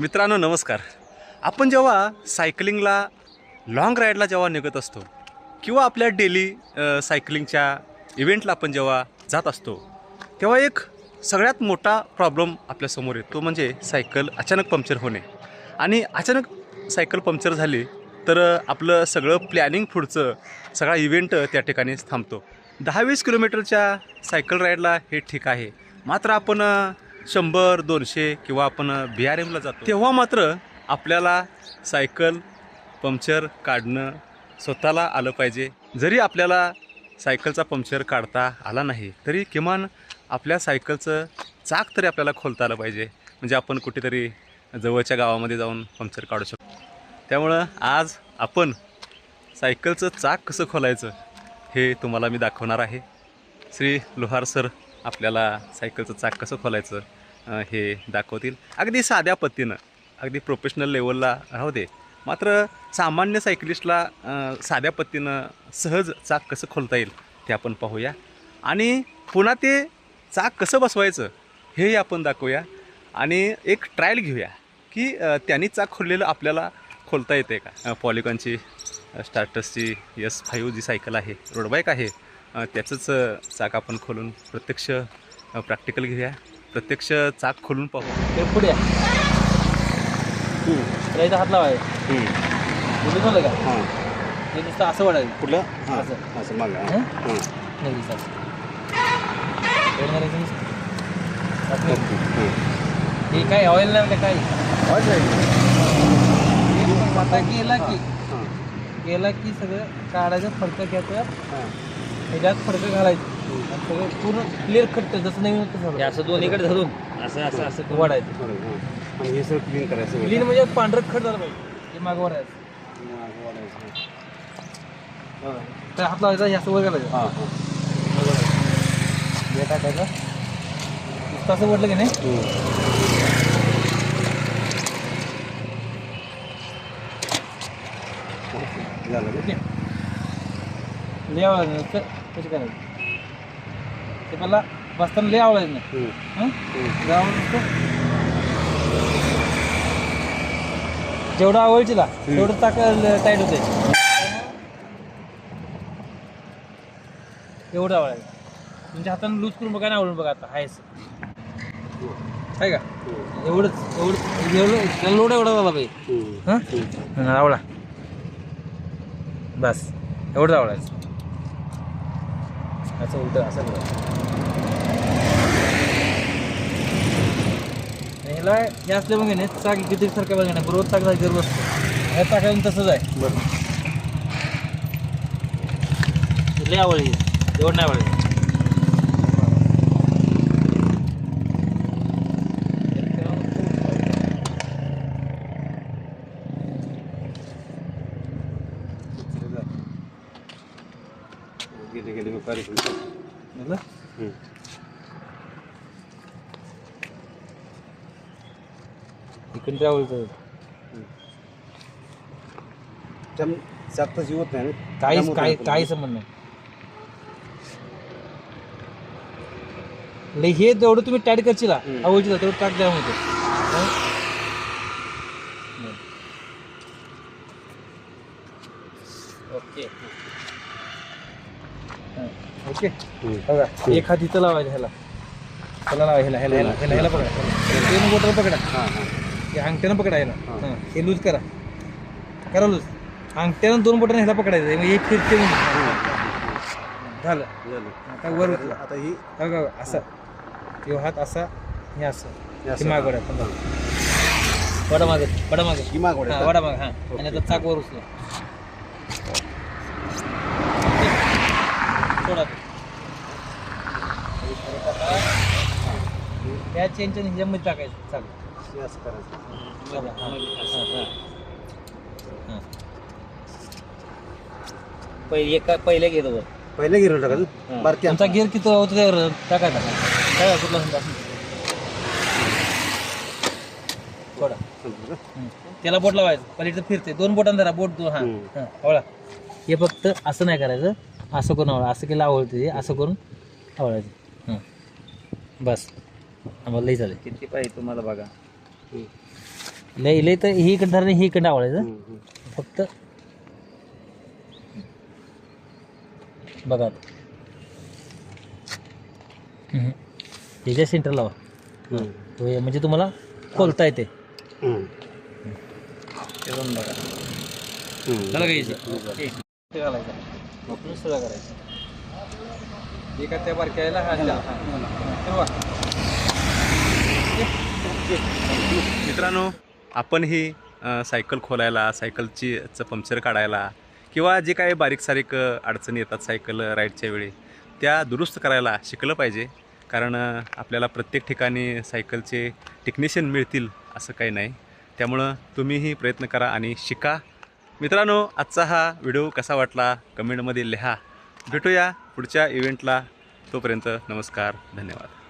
मित्रांनो नमस्कार. आपण जेव्हा सायकलिंगला लाँग राईडला जेव्हा निघत असतो किंवा आपल्या डेली सायकलिंगच्या इव्हेंटला आपण जेव्हा जात असतो तेव्हा एक सगळ्यात मोठा प्रॉब्लेम आपल्यासमोर येतो म्हणजे सायकल अचानक पंक्चर होणे. आणि अचानक सायकल पंक्चर झाली तर आपलं सगळं प्लॅनिंग पुढचं सगळा इव्हेंट त्या ठिकाणीच थांबतो. दहा वीस किलोमीटरच्या सायकल राईडला हे ठीक आहे. मात्र आपण शंभर दोनशे किंवा आपण बी आर एमला जातो तेव्हा मात्र आपल्याला सायकल पंक्चर काढणं स्वतःला आलं पाहिजे. जरी आपल्याला सायकलचा पंक्चर काढता आला नाही तरी किमान आपल्या सायकलचं चाक तरी आपल्याला खोलता आलं पाहिजे. म्हणजे आपण कुठेतरी जवळच्या गावामध्ये जाऊन पंक्चर काढू शकतो. त्यामुळं आज आपण सायकलचं चाक कसं खोलायचं हे तुम्हाला मी दाखवणार आहे. श्री लोहार सर आपल्याला सायकलचं चाक कसं खोलायचं हे दाखवतील. अगदी साध्या पद्धतीनं अगदी प्रोफेशनल लेवलला राहू दे. मात्र सामान्य सायकलिस्टला साध्या पद्धतीनं सहज चाक कसं खोलता येईल ते आपण पाहूया. आणि पुन्हा ते चाक कसं बसवायचं हेही आपण दाखवूया. आणि एक ट्रायल घेऊया की त्यांनी चाक खोललेलं आपल्याला खोलता येते का? पॉलिकॉनची स्टार्टसची यस फाईव्ह जी सायकल आहे रोड बाईक आहे. त्याचंच चाक आपण खोलून प्रत्यक्ष प्रॅक्टिकल घेऊया. प्रत्यक्ष चाक खोलून पाहू. ते पुढे त्याचा हात लावाय बोलू का? हां. हे नुसतं असं वाढायचं कुठलं हां, असं. मागं. हं? नाही हे. काय ऑइल नाही काय? आता गेला की गेला की सगळं काढायचं फडकं घ्यायचं. ह्याच्यात फडकं घालायचं. आणि सगळं पूर्ण क्लिअर खट्ट जसं नवीन होतं हे सगळं असं दोन्हीकडे धरून असं असं असं करून. वाढायचं. आणि हे सगळं क्लीन करायचं क्लीन म्हणजे पांढरं खट झालं पाहिजे. हे मागं वाढायचं. तर हात लावायचा हे असं वर घालायचं. हां हां. हे टाकायचं. नुसतं असं वडलं की नाही? झालं का? कशी करायचं? ते पहिला बसताना लय आवडायचं नाही. हं. लय आवडायचं नुसतं जेवढं आवडची ला तेवढं चाक टाईट होते एवढं आवडायचं. तुमच्या हाताने लूज करून बघा ना आवडून बघा आता आहेस आहे का? एवढंच एवढं एवढं लोड एवढा झाला पाहिजे हं. हां? आवडा. बस एवढंच आवडायचं. असं उलट असं बघा ह्याला हे असले मग नाही चाक किती सारखं बघा नाही बरोबर चाक जागेवर बसतो ह्या चाकावरून तसंच आहे. बरं. लय आवडली एवढं नाही आवडली गेले गेले व्यापारी पण. म्हटलं हं. इकडून ते आवडतं त्यामुळे चाक तशी होत नाही ना. काहीच त्यामुळे काही काय काही संबंध नाही हे जेवढं तुम्ही टाईट करशील. आवडची तेवढं टाक द्या होते ओके ओके. बघा एक हात इथं लावायचा ह्याला. ह्याला लावा ह्याला ह्याला ह्याला ह्याला ह्याला पकडा. दोन बोटाला पकडा. हां अंगठ्यानं पकडा ह्याला. हां. हां. लूज करा. करा लूज. अंगठ्यानं दोन बोटाने ह्याला पकडायचं. मग एक फिरते म्हणून. झालं. झालं. आता वर. आता ही का असा. हात असा हे असं. हे असं. हे माग वडा माग वडा माग. ही माग वडा. हा माग हा. आणि आता चाक वर उचला. सोडा. त्या चेनच्या ह्याच्यामध्ये टाकायचं. हे असं. करायचं बघा, हा. पहिले एका पहिल्या घेतो पहिले गिरवून टाकायचं बारकी तुमचा गिअर किती होता त्यावर टाकायचा टाका कुठला समजा सोडा. हं. त्याला बोट लावायचं. पलीकडे फिरते. दोन बोटांना धरा. बोट दोन हा. हं. हा. आवळा. हे फक्त असं नाही करायचं. असं करून आवळा. असं केलं आवडते ते असं करून आवळायचं. हां. बस. आम्हाला लई चालेल किती पाहिजे तुम्हाला बघा. लय लय तर ही इकडे धरण ही इकडे आवडायचं फक्त बघा आता. हम्म. सेंटर लावा तो हे म्हणजे तुम्हाला खोलता येते झालं का easy? ते घालायचं. आपण सुद्धा करायचं हे का त्या बारक्याला हा दिला. तेव्हा. मित्रांनो आपणही सायकल खोलायला सायकलची चं पंक्चर काढायला किंवा जे काही बारीक सारीक अडचणी येतात सायकल राईडच्या वेळी त्या दुरुस्त करायला शिकलं पाहिजे. कारण आपल्याला प्रत्येक ठिकाणी सायकलचे टेक्निशियन मिळतील असं काही नाही. त्यामुळं तुम्हीही प्रयत्न करा आणि शिका. मित्रांनो आजचा हा व्हिडिओ कसा वाटला कमेंटमध्ये लिहा. भेटूया पुढच्या इव्हेंटला तोपर्यंत नमस्कार धन्यवाद.